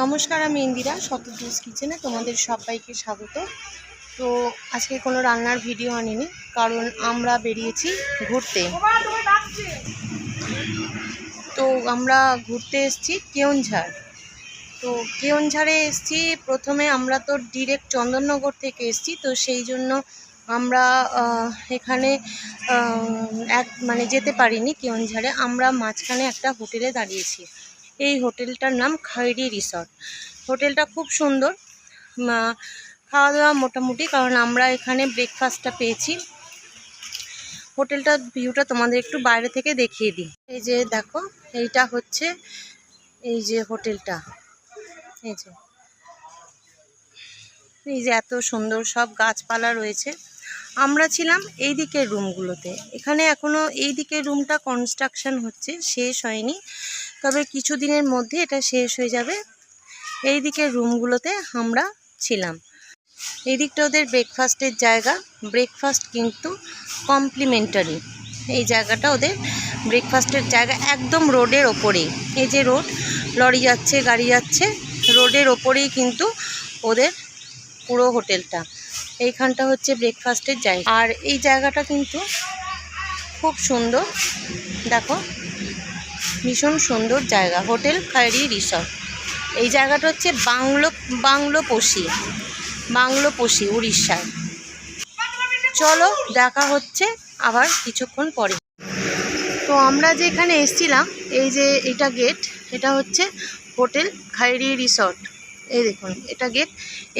নমস্কার, আমি ইন্দিরা শতদ্রুজ কিচেনে তোমাদের সবাইকে স্বাগত। তো আজকে কোনো রান্নার ভিডিও আনিনি, কারণ আমরা বেরিয়েছি ঘুরতে। তো আমরা ঘুরতে এসেছি কেওনঝাড়। তো কেওনঝাড়ে এসেছি, প্রথমে আমরা তো ডিরেক্ট চন্দননগর থেকে এসেছি, তো সেই জন্য আমরা এখানে এক মানে যেতে পারিনি কেওনঝাড়ে। আমরা মাঝখানে একটা হোটেলে দাঁড়িয়েছি। এই হোটেলটার নাম খৈরি রিসর্ট। হোটেলটা খুব সুন্দর। খাওয়া দাওয়া মোটামুটি, কারণ আমরা এখানে ব্রেকফাস্টটা পেয়েছি। হোটেলটার ভিউটা তোমাদের একটু বাইরে থেকে দেখিয়ে দিই। এই যে দেখো, এইটা হচ্ছে এই যে হোটেলটা। এই যে এই যে এত সুন্দর সব গাছপালা রয়েছে। আমরা ছিলাম এই দিকের রুমগুলোতে। এখানে এখনও এই দিকের রুমটা কনস্ট্রাকশন হচ্ছে, শেষ হয়নি। তবে কিছু দিনের মধ্যে এটা শেষ হয়ে যাবে। এই দিকের রুমগুলোতে আমরা ছিলাম। এই দিকটা ওদের ব্রেকফাস্টের জায়গা। ব্রেকফাস্ট কিন্তু কমপ্লিমেন্টারি এই জায়গাটা ওদের ব্রেকফাস্টের জায়গা একদম রোডের ওপরেই। এই যে রোড, লরি যাচ্ছে, গাড়ি যাচ্ছে, রোডের ওপরেই কিন্তু ওদের পুরো হোটেলটা। এইখানটা হচ্ছে ব্রেকফাস্টের জায়গা। আর এই জায়গাটা কিন্তু খুব সুন্দর। দেখো, ভীষণ সুন্দর জায়গা। Hotel Khairi resort. এই জায়গাটা হচ্ছে বাংলো বাংলোপোষি বাংলোপোষি উড়িষ্যায় চলো, দেখা হচ্ছে আবার কিছুক্ষণ পরে। তো আমরা যেখানে এসছিলাম, এই যে এটা গেট এটা হচ্ছে হোটেল খাইরি রিসর্ট। এই দেখুন, এটা গেট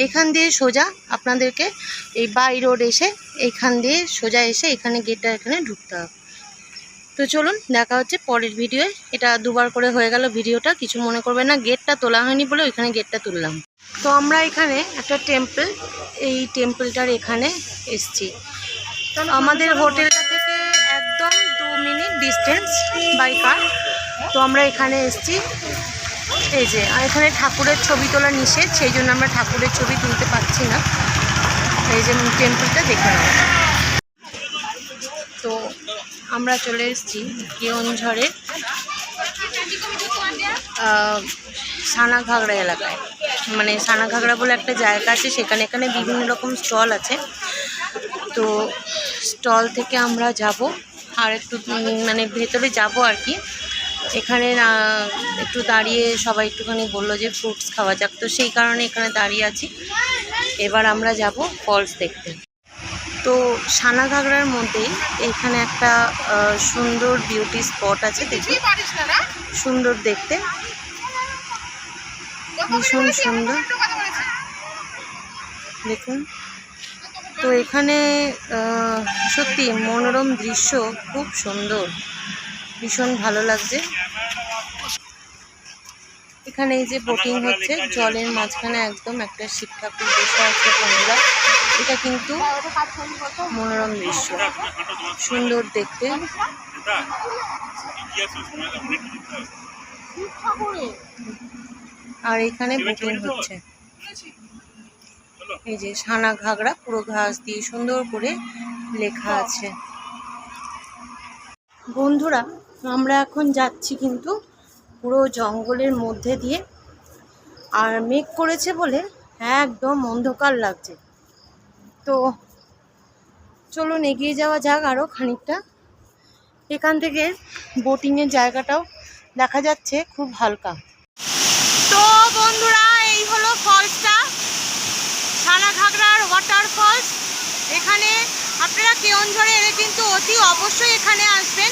এখান দিয়ে সোজা আপনাদেরকে এই বাই রোড এসে এইখান দিয়ে সোজা এসে এখানে গেটটা এখানে ঢুকতে হবে। তো চলুন, দেখা হচ্ছে পরের ভিডিওয়ে এটা দুবার করে হয়ে গেল ভিডিওটা কিছু মনে করবে না গেটটা তোলা হয়নি বলে ওইখানে গেটটা তুললাম। তো আমরা এখানে একটা টেম্পল এই টেম্পলটার এখানে এসছি। আমাদের হোটেলটা থেকে একদম দু মিনিট ডিস্টেন্স বাই কার তো আমরা এখানে এসছি। এই যে, আর এখানে ঠাকুরের ছবি তোলা নিষেধ, সেই জন্য আমরা ঠাকুরের ছবি তুলতে পারছি না। এই যে টেম্পলটা দেখে নেব তো আমরা চলে এসেছি কেওনঝড়ের সানাঘাগড়া এলাকায়। মানে সানাঘাগড়া বলে একটা জায়গা আছে, সেখানে এখানে বিভিন্ন রকম স্টল আছে। তো স্টল থেকে আমরা যাব, আর একটু মানে ভেতরে যাব আর কি। এখানে একটু দাঁড়িয়ে সবাই একটুখানি বলল যে ফ্রুটস খাওয়া যাক। তো সেই কারণে এখানে দাঁড়িয়ে আছি। এবার আমরা যাব ফলস দেখতে। তো সানাঘাগড়ার মধ্যেই এখানে একটা সুন্দর বিউটি স্পট আছে দেখি সুন্দর দেখতে। ভীষণ সুন্দর। দেখুন। তো এখানে সত্যি মনোরম দৃশ্য খুব সুন্দর। ভীষণ ভালো লাগছে। এখানে এই যে বোটিং হচ্ছে, জলের মাঝখানে একদম একটা শিব ঠাকুর বসে আছে বন্ধুরা। এটা কিন্তু মনোরম দৃশ্য। সুন্দর দেখতে। আর এখানে বোটিং হচ্ছে। এই যে সানা ঘাগড়া পুরো ঘাস দিয়ে সুন্দর করে লেখা আছে। বন্ধুরা আমরা এখন যাচ্ছি কিন্তু পুরো জঙ্গলের মধ্যে দিয়ে। আর মেঘ করেছে বলে একদম অন্ধকার লাগছে। তো চলুন এগিয়ে যাওয়া যাক আরও খানিকটা। এখান থেকে বোটিংয়ের জায়গাটাও দেখা যাচ্ছে খুব হালকা। তো বন্ধুরা, এই হলো ফলসটা সানাঘাগড়ার ওয়াটার ফলস এখানে আপনারা কেওনঝড়ে এলে কিন্তু অতি অবশ্যই এখানে আসবেন।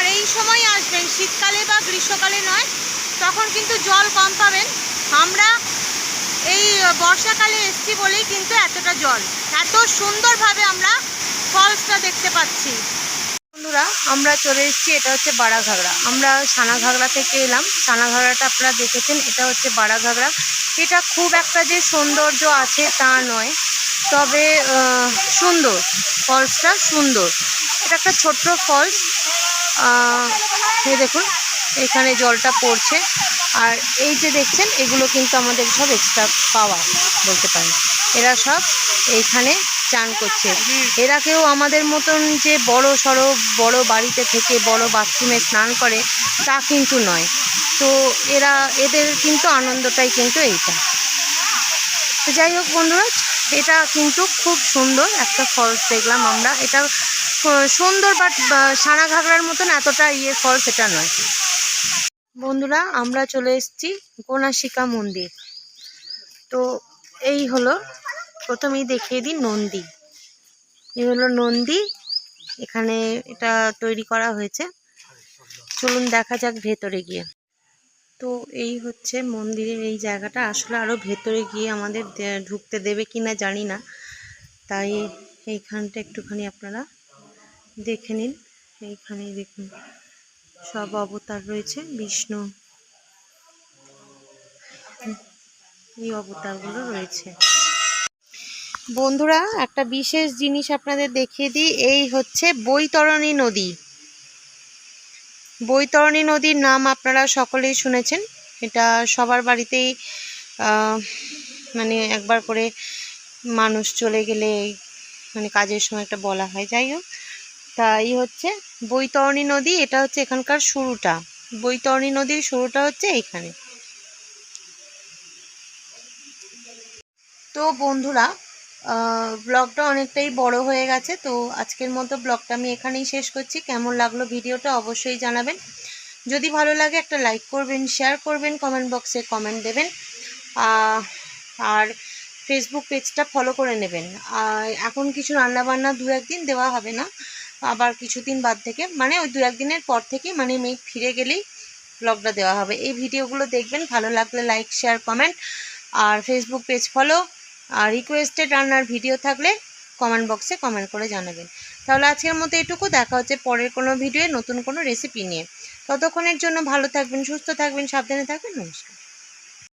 আর এই সময় আসবেন, শীতকালে বা গ্রীষ্মকালে নয়, তখন কিন্তু জল কম পাবেন। আমরা এই বর্ষাকালে এসছি বলেই কিন্তু এতটা জল। এত সুন্দরভাবে আমরা ফলসটা দেখতে পাচ্ছি। বন্ধুরা, আমরা চলে এসেছি, এটা হচ্ছে বাড়াঘাগড়া আমরা সানাঘাগড়া থেকে এলাম। সানাঘাগড়াটা আপনারা দেখেছেন, এটা হচ্ছে বাড়াঘাগড়া এটা খুব একটা যে সৌন্দর্য আছে তা নয়, তবে সুন্দর। ফলসটা সুন্দর। এটা একটা ছোট্ট ফলস। এই দেখুন, এখানে জলটা পড়ছে। আর এই যে দেখছেন, এগুলো কিন্তু আমাদের সব এক্সট্রা পাওয়া বলতে পারেন। এরা সব এইখানে চান করছে। এরা কেউ আমাদের মতন যে বড় সড়ো, বড় বাড়িতে থেকে বড় বাথরুমে স্নান করে, তা কিন্তু নয়। তো এরা, এদের কিন্তু আনন্দটাই কিন্তু এইটা। তো যাই হোক বন্ধুরা, এটা কিন্তু খুব সুন্দর একটা ফলস দেখলাম আমরা। এটা সুন্দর বাট সানা ঘাগড়ার মতন এতটা ইয়ে ফল সেটা নয়। বন্ধুরা, আমরা চলে এসেছি গোনাশিকা মন্দির। তো এই হলো, প্রথমেই দেখিয়ে দিই নন্দী। এই হলো নন্দী। এখানে এটা তৈরি করা হয়েছে। চলুন দেখা যাক ভেতরে গিয়ে। তো এই হচ্ছে মন্দিরের এই জায়গাটা। আসলে আরও ভেতরে গিয়ে আমাদের ঢুকতে দেবে কি না জানি না। তাই এইখানটা একটুখানি আপনারা দেখে নিন। এইখানেই দেখুন, সব অবতার রয়েছে, বিষ্ণু। এই অবতারগুলো রয়েছে। বন্ধুরা, একটা বিশেষ জিনিস আপনাদের দেখিয়ে দিই, এই হচ্ছে বৈতরণী নদী। বৈতরণী নদীর নাম আপনারা সকলেই শুনেছেন। এটা সবার বাড়িতেই মানে একবার করে মানুষ চলে গেলে মানে কাজের সময় একটা বলা হয়। যাই হোক তা এই হচ্ছে বৈতরণী নদী, এটা হচ্ছে এখানকার শুরুটা। বৈতরণী নদীর শুরুটা হচ্ছে এইখানে। তো বন্ধুরা ব্লগটা অনেকটাই বড় হয়ে গেছে, তো আজকের মতো ব্লগটা আমি এখানেই শেষ করছি। কেমন লাগল ভিডিওটা অবশ্যই জানাবেন। যদি ভালো লাগে একটা লাইক করবেন, শেয়ার করবেন, কমেন্ট বক্সে কমেন্ট দেবেন। আর ফেসবুক পেজটা ফলো করে নেবেন। এখন কিছু রান্নাবান্না দু একদিন দেওয়া হবে না। আবার কিছুদিন বাদ থেকে মানে ওই দু একদিনের পর থেকে মানে মেঘ ফিরে গেলেই ব্লগটা দেওয়া হবে। এই ভিডিওগুলো দেখবেন, ভালো লাগলে লাইক শেয়ার কমেন্ট আর ফেসবুক পেজ ফলো আর রিকোয়েস্টেড রান্নার ভিডিও থাকলে কমেন্ট বক্সে কমেন্ট করে জানাবেন। তাহলে আজকের মতো এটুকু, দেখা হচ্ছে পরের কোনো ভিডিওয়ে নতুন কোনো রেসিপি নিয়ে। ততক্ষণের জন্য ভালো থাকবেন, সুস্থ থাকবেন, সাবধানে থাকবেন, নমস্কার।